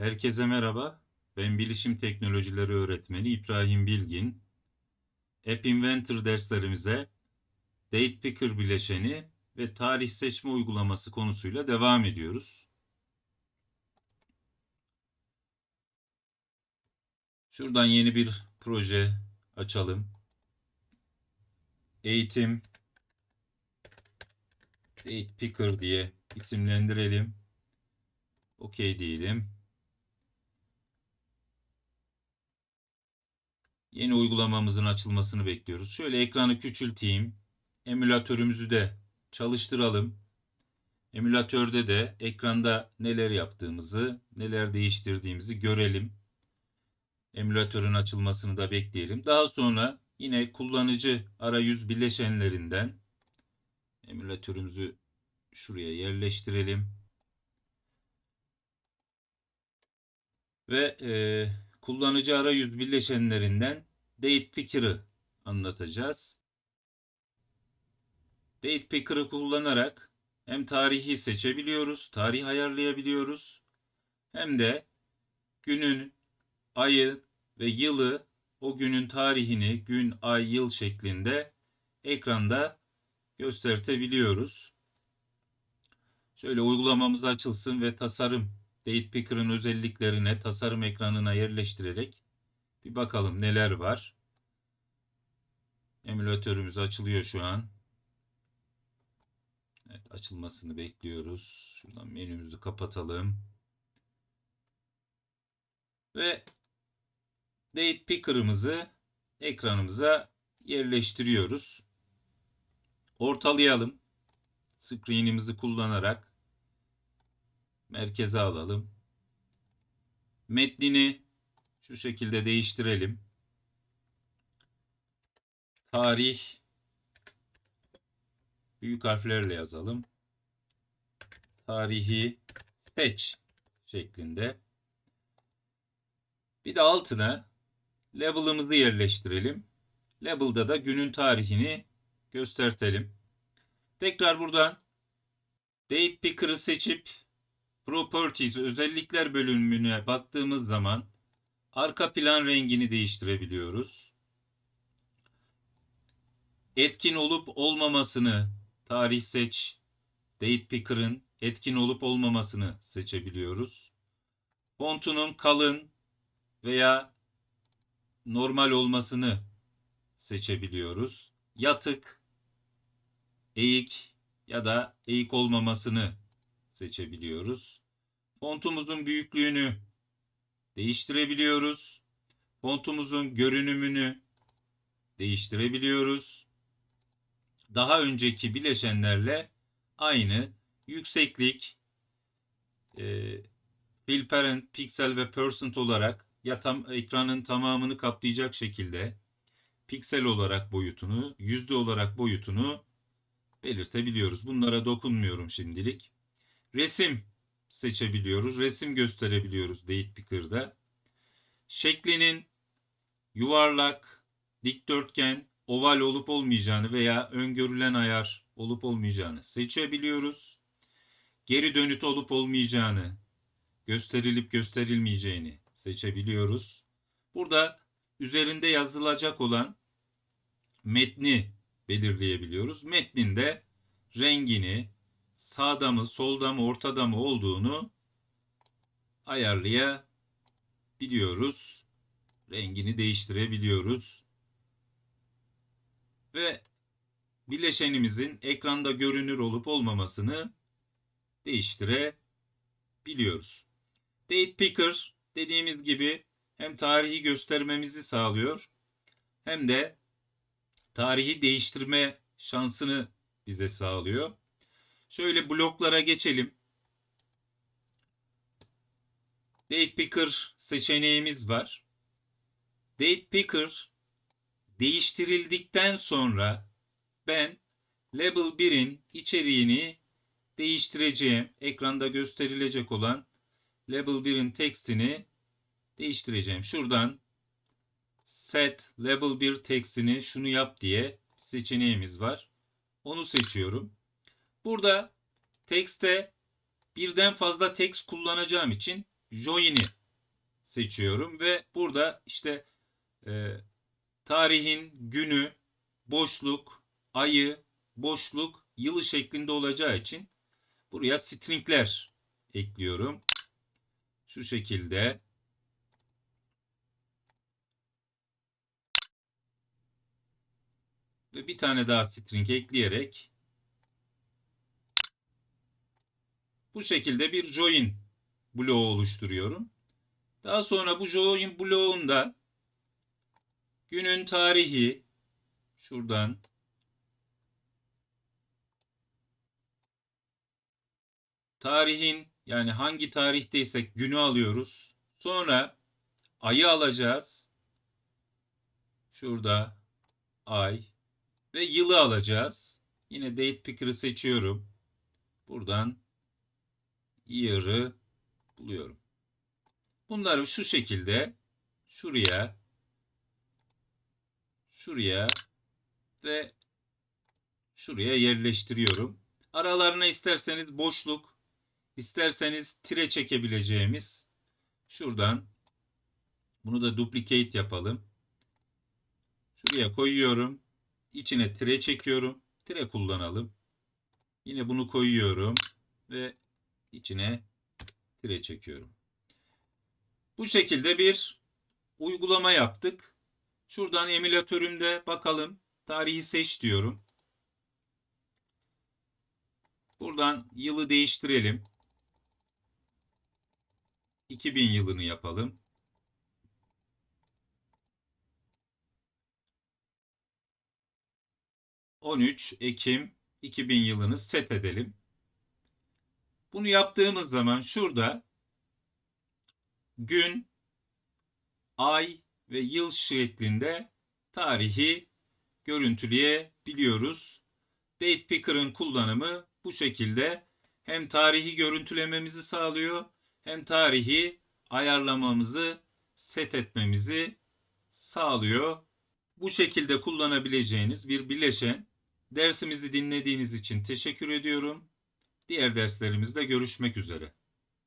Herkese merhaba. Ben Bilişim Teknolojileri Öğretmeni İbrahim Bilgin. App Inventor derslerimize Date Picker bileşeni ve tarih seçme uygulaması konusuyla devam ediyoruz. Şuradan yeni bir proje açalım. Eğitim Date Picker diye isimlendirelim. OK diyelim. Yeni uygulamamızın açılmasını bekliyoruz. Şöyle ekranı küçülteyim. Emülatörümüzü de çalıştıralım. Emülatörde de ekranda neler yaptığımızı, neler değiştirdiğimizi görelim. Emülatörün açılmasını da bekleyelim. Daha sonra yine kullanıcı arayüz bileşenlerinden emülatörümüzü şuraya yerleştirelim. Ve e, kullanıcı arayüz bileşenlerinden Date Picker'ı anlatacağız. Date Picker'ı kullanarak hem tarihi seçebiliyoruz, tarih ayarlayabiliyoruz. Hem de günün, ayı ve yılı o günün tarihini gün, ay, yıl şeklinde ekranda göstertebiliyoruz. Şöyle uygulamamız açılsın ve tasarım Date Picker'ın özelliklerine tasarım ekranına yerleştirerek bir bakalım neler var. Emülatörümüz açılıyor şu an. Evet açılmasını bekliyoruz. Şuradan menümüzü kapatalım. Ve Date Picker'ımızı ekranımıza yerleştiriyoruz. Ortalayalım. Screen'imizi kullanarak merkeze alalım. Metnini şu şekilde değiştirelim. Tarih büyük harflerle yazalım. Tarihi seç şeklinde. Bir de altına label'ımızı yerleştirelim. Label'da da günün tarihini göstertelim. Tekrar buradan Date Picker'ı seçip Properties özellikler bölümüne baktığımız zaman arka plan rengini değiştirebiliyoruz. Etkin olup olmamasını tarih seç Date Picker'ın etkin olup olmamasını seçebiliyoruz. Fontunun kalın veya normal olmasını seçebiliyoruz. Yatık, eğik ya da eğik olmamasını seçebiliyoruz. Fontumuzun büyüklüğünü değiştirebiliyoruz. Fontumuzun görünümünü değiştirebiliyoruz. Daha önceki bileşenlerle aynı yükseklik, e, fill parent, piksel ve percent olarak ya tam ekranın tamamını kaplayacak şekilde piksel olarak boyutunu, yüzde olarak boyutunu belirtebiliyoruz. Bunlara dokunmuyorum şimdilik. Resim seçebiliyoruz. Resim gösterebiliyoruz Date Picker'da. Şeklinin yuvarlak, dikdörtgen, oval olup olmayacağını veya öngörülen ayar olup olmayacağını seçebiliyoruz. Geri dönüt olup olmayacağını, gösterilip gösterilmeyeceğini seçebiliyoruz. Burada üzerinde yazılacak olan metni belirleyebiliyoruz. Metnin de rengini sağda mı, solda mı, ortada mı olduğunu ayarlayabiliyoruz. Rengini değiştirebiliyoruz. Ve bileşenimizin ekranda görünür olup olmamasını değiştirebiliyoruz. Date Picker dediğimiz gibi hem tarihi göstermemizi sağlıyor hem de tarihi değiştirme şansını bize sağlıyor. Şöyle bloklara geçelim. Date Picker seçeneğimiz var. Date Picker değiştirildikten sonra ben Label 1'in içeriğini değiştireceğim. Ekranda gösterilecek olan Label 1'in tekstini değiştireceğim. Şuradan set label 1 tekstini şunu yap diye seçeneğimiz var. Onu seçiyorum. Burada tekste birden fazla text kullanacağım için join'i seçiyorum ve burada işte e, tarihin günü, boşluk, ayı, boşluk, yılı şeklinde olacağı için buraya stringler ekliyorum. Şu şekilde ve bir tane daha string ekleyerek bu şekilde bir join bloğu oluşturuyorum. Daha sonra bu join bloğunda günün tarihi şuradan tarihin yani hangi tarihteysek günü alıyoruz. Sonra ayı alacağız. Şurada ay ve yılı alacağız. Yine date picker'ı seçiyorum. Buradan year'ı buluyorum. Bunları şu şekilde şuraya şuraya ve şuraya yerleştiriyorum. Aralarına isterseniz boşluk, isterseniz tire çekebileceğimiz şuradan bunu da duplicate yapalım. Şuraya koyuyorum. İçine tire çekiyorum. Tire kullanalım. Yine bunu koyuyorum ve içine tire çekiyorum. Bu şekilde bir uygulama yaptık. Şuradan emülatörümde bakalım. Tarihi seç diyorum. Buradan yılı değiştirelim. 2000 yılını yapalım. ...13 Ekim 2000 yılını set edelim. Bunu yaptığımız zaman şurada gün, ay ve yıl şeklinde tarihi görüntüleyebiliyoruz. Date Picker'ın kullanımı bu şekilde hem tarihi görüntülememizi sağlıyor hem tarihi ayarlamamızı, set etmemizi sağlıyor. Bu şekilde kullanabileceğiniz bir bileşen. Dersimizi dinlediğiniz için teşekkür ediyorum. Diğer derslerimizde görüşmek üzere.